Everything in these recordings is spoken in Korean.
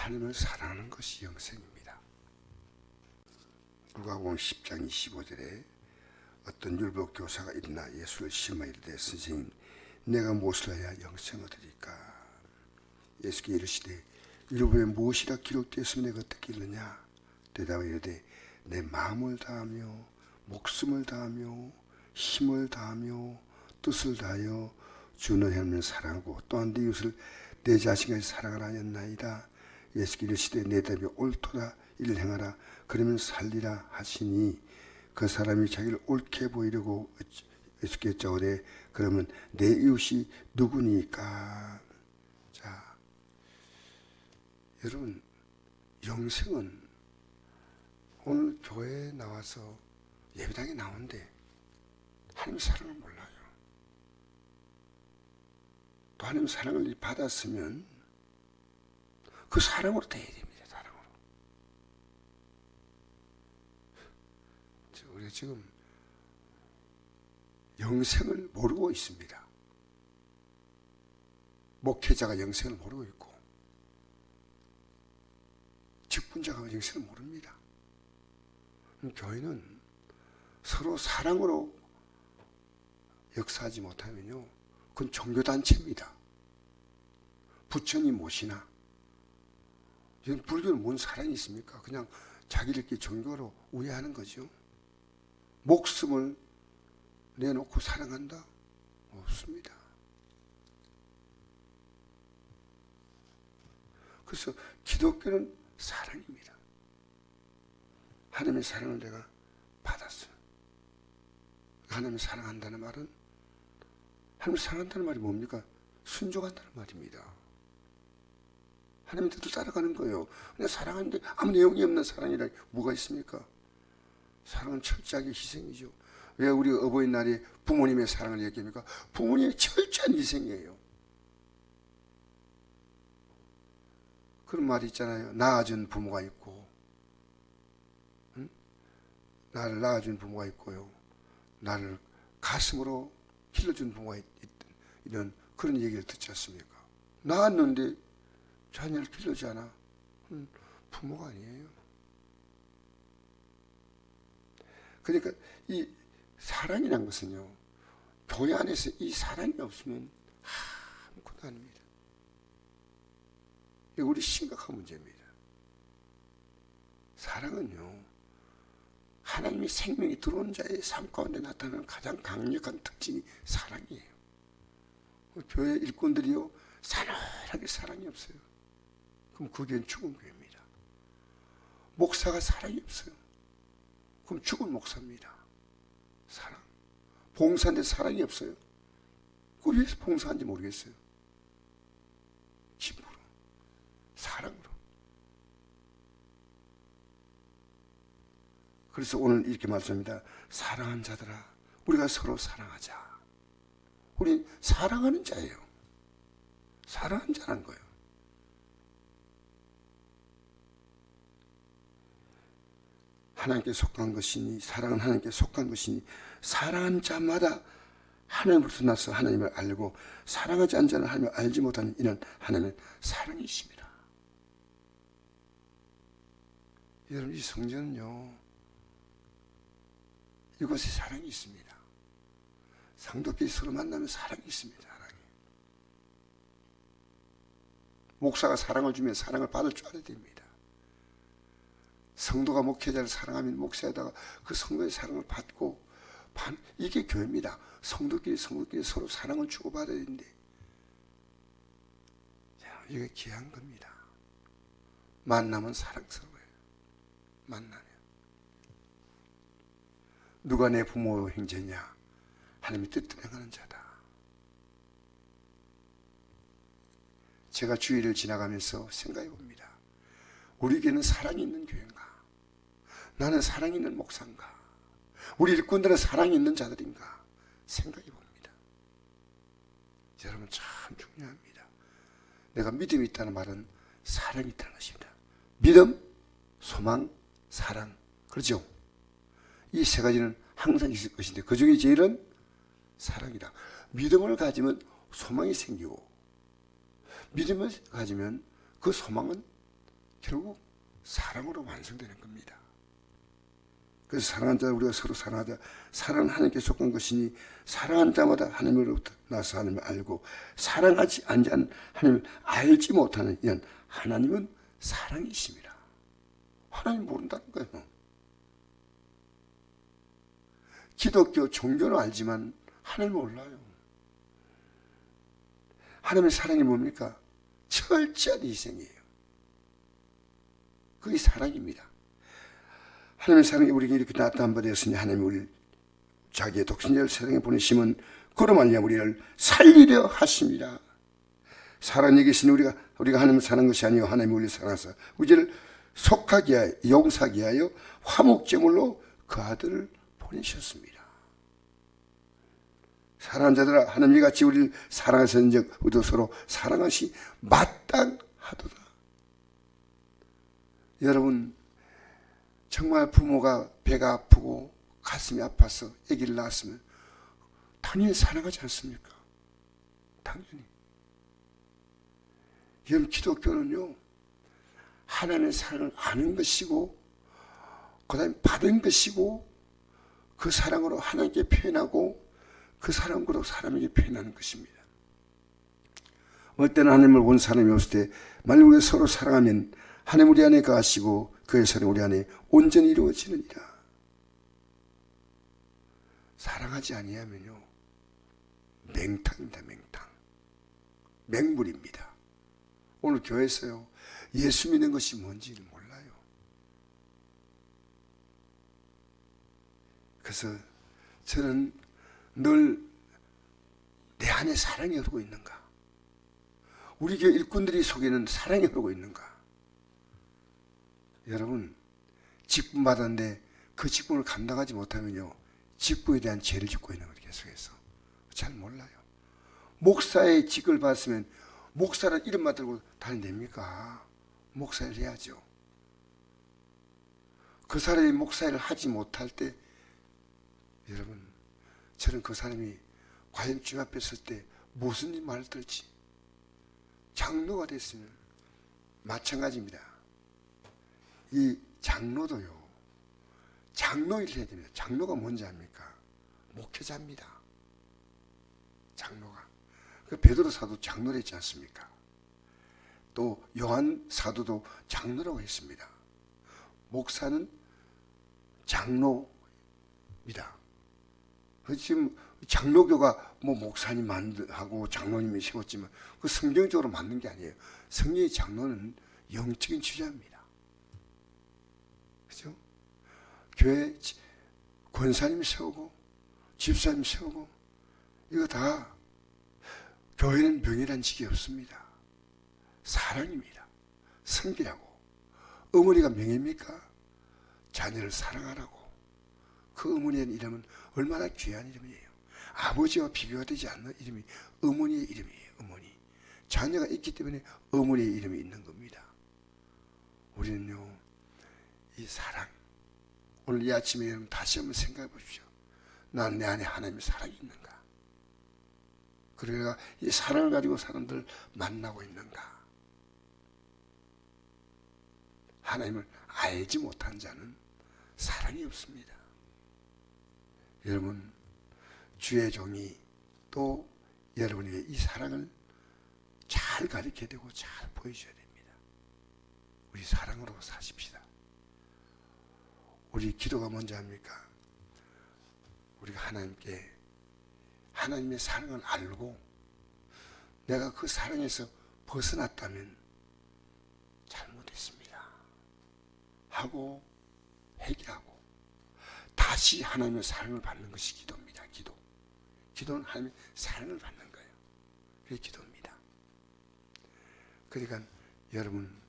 하나님을 사랑하는 것이 영생입니다. 누가복음 10장 25절에 어떤 율법 교사가 일어나 예수를 심어 이르되 선생님 내가 무엇을 해야 영생을 얻으리까? 예수께 이르시되 율법에 무엇이라 기록되었으면 내가 어떻게 읽느냐? 대답하여 이르되 내 마음을 다하며 목숨을 다하며 힘을 다하며 뜻을 다하여 주는 하나님을 사랑하고 또한 네 이웃을 내 자신까지 사랑하라 하였나이다 예수께 이르시되 내 답이 옳도다 이를 행하라 그러면 살리라 하시니 그 사람이 자기를 옳게 보이려고 예수께 여쭤오되 그러면 내 이웃이 누구니까 자 여러분 영생은 오늘 교회에 나와서 예배당에 나오는데 하나님 사랑을 몰라요. 또 하나님 사랑을 받았으면 그 사랑으로 대해야 됩니다. 사랑으로. 우리가 지금 영생을 모르고 있습니다. 목회자가 영생을 모르고 있고 직분자가 영생을 모릅니다. 교회는 서로 사랑으로 역사하지 못하면요, 그건 종교단체입니다. 부처님 모시나, 이건 불교는 뭔 사랑이 있습니까? 그냥 자기들끼리 종교로 우애하는 거죠. 목숨을 내놓고 사랑한다? 없습니다. 그래서 기독교는 사랑입니다. 하나님의 사랑을 내가 받았어요. 하나님을 사랑한다는 말은 하나님을 사랑한다는 말이 뭡니까? 순종한다는 말입니다. 하나님 뜻을 따라가는 거예요. 그냥 사랑하는데 아무 내용이 없는 사랑이라 뭐가 있습니까? 사랑은 철저하게 희생이죠. 왜 우리 어버이날에 부모님의 사랑을 얘기합니까? 부모님의 철저한 희생이에요. 그런 말이 있잖아요. 낳아준 부모가 있고, 응? 나를 낳아준 부모가 있고요. 나를 가슴으로 길러준 부모가 있, 있, 이런 그런 얘기를 듣지 않습니까? 낳았는데 자녀를. 음, 부모가 아니에요. 그러니까 이 사랑이란 것은요, 교회 안에서 이 사랑이 없으면 아무것도 아닙니다. 이게 우리 심각한 문제입니다. 사랑은요, 하나님의 생명이 들어온 자의 삶 가운데 나타나는 가장 강력한 특징이 사랑이에요. 교회 일꾼들이요, 사랑하게 사랑이 없어요. 그럼 그 교회는 죽은 교회입니다. 목사가 사랑이 없어요. 그럼 죽은 목사입니다. 사랑. 봉사인데 사랑이 없어요. 그 위해서 봉사한지 모르겠어요. 기쁨으로, 사랑으로. 그래서 오늘 이렇게 말씀합니다. 사랑한 자들아, 우리가 서로 사랑하자. 우리 사랑하는 자예요. 사랑한 자라는 거예요. 하나님께 속한 것이니 사랑은 하나님께 속한 것이니 사랑한 자마다 하나님으로부터 나서 하나님을 알고 사랑하지 않는 자는 하나님을 알지 못하는 이는 하나님은 사랑이십니다. 여러분 이 성전은요 이곳에 사랑이 있습니다. 상도끼리 서로 만나면 사랑이 있습니다. 사랑이. 목사가 사랑을 주면 사랑을 받을 줄 알아야 됩니다. 성도가 목회자를 사랑하면 목사에다가 그 성도의 사랑을 받고 반, 이게 교회입니다. 성도끼리 성도끼리 서로 사랑을 주고받아야 되는데 자, 이게 귀한 겁니다. 만나면 사랑스러워요. 만나면 누가 내 부모 형제냐 하나님의 뜻대로 행하는 자다. 제가 주일을 지나가면서 생각해 봅니다. 우리에게는 사랑이 있는 교회인가? 나는 사랑 있는 목사인가? 우리 일꾼들은 사랑이 있는 자들인가? 생각해 봅니다. 여러분 참 중요합니다. 내가 믿음이 있다는 말은 사랑이 있다는 것입니다. 믿음, 소망, 사랑. 그렇죠? 이 세 가지는 항상 있을 것인데 그 중에 제일은 사랑이다. 믿음을 가지면 소망이 생기고 믿음을 가지면 그 소망은 결국 사랑으로 완성되는 겁니다. 그래서 사랑한 자 우리가 서로 사랑하자. 사랑은 하나님께 속한 것이니 사랑한 자마다 하나님으로부터 나서 하나님을 알고 사랑하지 않은 하나님을 알지 못하는 이는 하나님은 사랑이십니다. 하나님 모른다는 거예요. 기독교 종교는 알지만 하나님 몰라요. 하나님의 사랑이 뭡니까? 철저한 희생이에요. 그게 사랑입니다. 하나님의 사랑이 우리에게 이렇게 나타난 바 되었으니 하나님이 우리를 자기의 독생자를 세상에 보내심은 그로 말미암아 우리를 살리려 하십니다. 사랑에 계신 우리가 우리가 하나님을 사는 것이 아니요 하나님이 우리를 사랑하사 우리를 속하게 하여 용사게 하여 화목제물로 그 아들을 보내셨습니다. 사랑하는 자들아 하나님이 같이 우리를 사랑하셨는즉 우리도 서로 사랑하시 마땅하도다. 여러분 정말 부모가 배가 아프고 가슴이 아파서 아기를 낳았으면 당연히 사랑하지 않습니까? 당연히. 여러분 기독교는요 하나님의 사랑을 아는 것이고 그 다음에 받은 것이고 그 사랑으로 하나님께 표현하고 그 사랑으로 사람에게 표현하는 것입니다. 때는 하나님을 본 사람이 없을 때 만약 우리가 서로 사랑하면 하나님 우리 안에 가시고 그의 사랑 우리 안에 온전히 이루어지느니라. 사랑하지 아니하면요 맹탕입니다 맹탕 맹물입니다. 오늘 교회에서요 예수 믿는 것이 뭔지를 몰라요. 그래서 저는 늘 내 안에 사랑이 흐르고 있는가? 우리 교회 일꾼들이 속에는 사랑이 흐르고 있는가? 여러분 직분 받았는데 그 직분을 감당하지 못하면요 직분에 대한 죄를 짓고 있는 거예요 계속해서 잘 몰라요. 목사의 직을 받았으면 목사를 이름만 들고 다니됩니까? 목사를 해야죠. 그 사람이 목사를 하지 못할 때 여러분 저는 그 사람이 과연 주님 앞에 설때 무슨 말을 들지 장로가 됐으면 마찬가지입니다. 이 장로도요. 장로 일을 해야 됩니다. 장로가 뭔지 압니까? 목회자입니다. 장로가. 그 베드로 사도 장로를 했지 않습니까? 또 요한 사도도 장로라고 했습니다. 목사는 장로입니다. 그 지금 장로교가 뭐 목사님 만하고 장로님이 세웠지만 그 성경적으로 맞는 게 아니에요. 성경의 장로는 영적인 주자입니다. 그죠? 교회 권사님 세우고 집사님 세우고 이거 다 교회는 명예란 직이 없습니다. 사랑입니다. 성기라고. 어머니가 명예입니까? 자녀를 사랑하라고. 그 어머니의 이름은 얼마나 귀한 이름이에요. 아버지와 비교가 되지 않는 이름이 어머니의 이름이에요. 어머니. 자녀가 있기 때문에 어머니의 이름이 있는 겁니다. 우리는요, 이 사랑. 오늘 이 아침에 여러분 다시 한번 생각해 보십시오. 난 내 안에 하나님의 사랑이 있는가? 그리고 내가 이 사랑을 가지고 사람들 만나고 있는가? 하나님을 알지 못한 자는 사랑이 없습니다. 여러분, 주의 종이 또 여러분에게 이 사랑을 잘 가르쳐야 되고 잘 보여줘야 됩니다. 우리 사랑으로 사십시다. 우리 기도가 뭔지 압니까? 우리가 하나님께 하나님의 사랑을 알고 내가 그 사랑에서 벗어났다면 잘못했습니다. 하고 회개하고 다시 하나님의 사랑을 받는 것이 기도입니다. 기도. 기도는 하나님의 사랑을 받는 거예요. 그게 기도입니다. 그러니까 여러분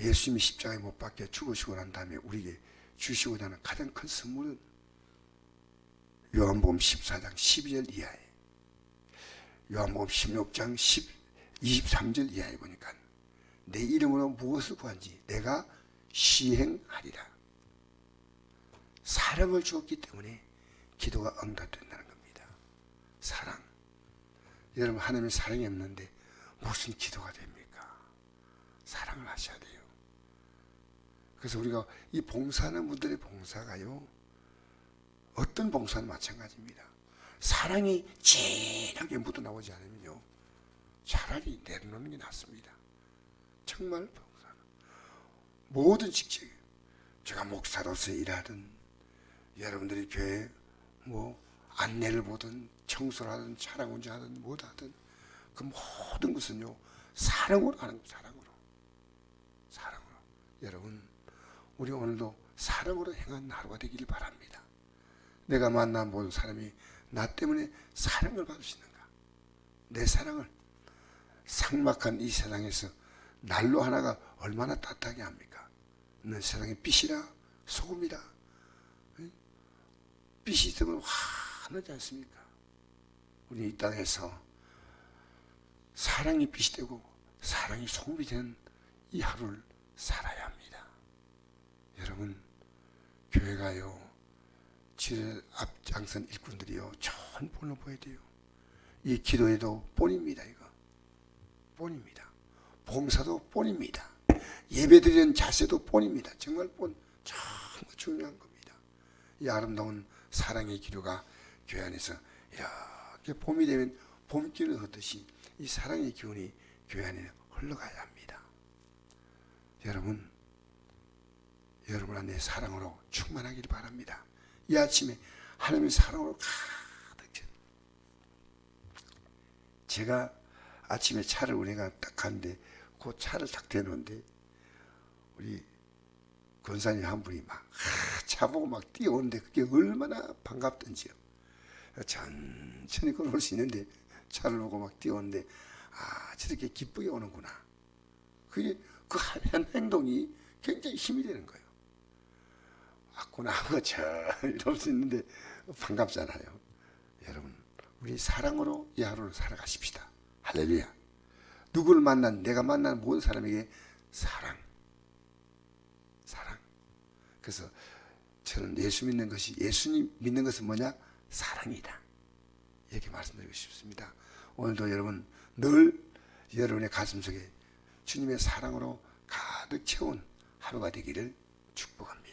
예수님이 십자가에 못 박혀 죽으시고 난 다음에 우리에게 주시고자 하는 가장 큰 선물은 요한복음 14장 12절 이하에 요한복음 16장 10, 23절 이하에 보니까 내 이름으로 무엇을 구한지 내가 시행하리라. 사랑을 주었기 때문에 기도가 응답된다는 겁니다. 사랑. 여러분 하나님의 사랑이 없는데 무슨 기도가 됩니까? 사랑을 하셔야 돼요. 그래서 우리가 이 봉사하는 분들의 봉사가요. 어떤 봉사는 마찬가지입니다. 사랑이 진하게 묻어나오지 않으면요. 차라리 내려놓는 게 낫습니다. 정말 봉사. 모든 직책, 제가 목사로서 일하든, 여러분들이 교회 뭐 안내를 보든, 청소를 하든, 차량 운전하든, 뭐 하든, 그 모든 것은요, 사랑으로 하는 거예요, 사랑으로. 사랑으로. 여러분, 우리 오늘도 사랑으로 행한 하루가 되기를 바랍니다. 내가 만난 모든 사람이 나 때문에 사랑을 받을 수 있는가? 내 사랑을 삭막한 이 세상에서 난로 하나가 얼마나 따뜻하게 합니까? 는 세상에 빛이라 소금이라 응? 빛이 있으면 환하지 않습니까? 우리 이 땅에서 사랑이 빛이 되고 사랑이 소금이 되는 이 하루를 살아야. 여러분 교회가요 지를 앞장선 일꾼들이요 좋은 본을 보여야 돼요. 이 기도에도 본입니다 이거 본입니다. 봉사도 본입니다. 예배드리는 자세도 본입니다. 정말 본 정말 중요한 겁니다. 이 아름다운 사랑의 기도가 교회 안에서 이렇게 봄이 되면 봄기운을 걷듯이 이 사랑의 기운이 교회 안에 흘러가야 합니다. 여러분, 여러분 안에 사랑으로 충만하기를 바랍니다. 이 아침에 하나님의 사랑으로 가득 채. 제가 아침에 차를 운행가 딱 갔는데 그 차를 딱 대놓는데 우리 권사님 한 분이 막차 보고 막 뛰어오는데 그게 얼마나 반갑던지요. 천천히 걸어올 수 있는데 차를 보고 막 뛰어오는데 아 저렇게 기쁘게 오는구나. 그게 그 한 행동이 굉장히 힘이 되는 거예요. 아구나 하고 저 이럴 수 있는데 반갑잖아요. 여러분 우리 사랑으로 이 하루를 살아가십시다. 할렐루야. 누구를 만난 내가 만난 모든 사람에게 사랑, 사랑. 그래서 저는 예수 믿는 것이 예수님 믿는 것은 뭐냐? 사랑이다. 이렇게 말씀드리고 싶습니다. 오늘도 여러분 늘 여러분의 가슴 속에 주님의 사랑으로 가득 채운 하루가 되기를 축복합니다.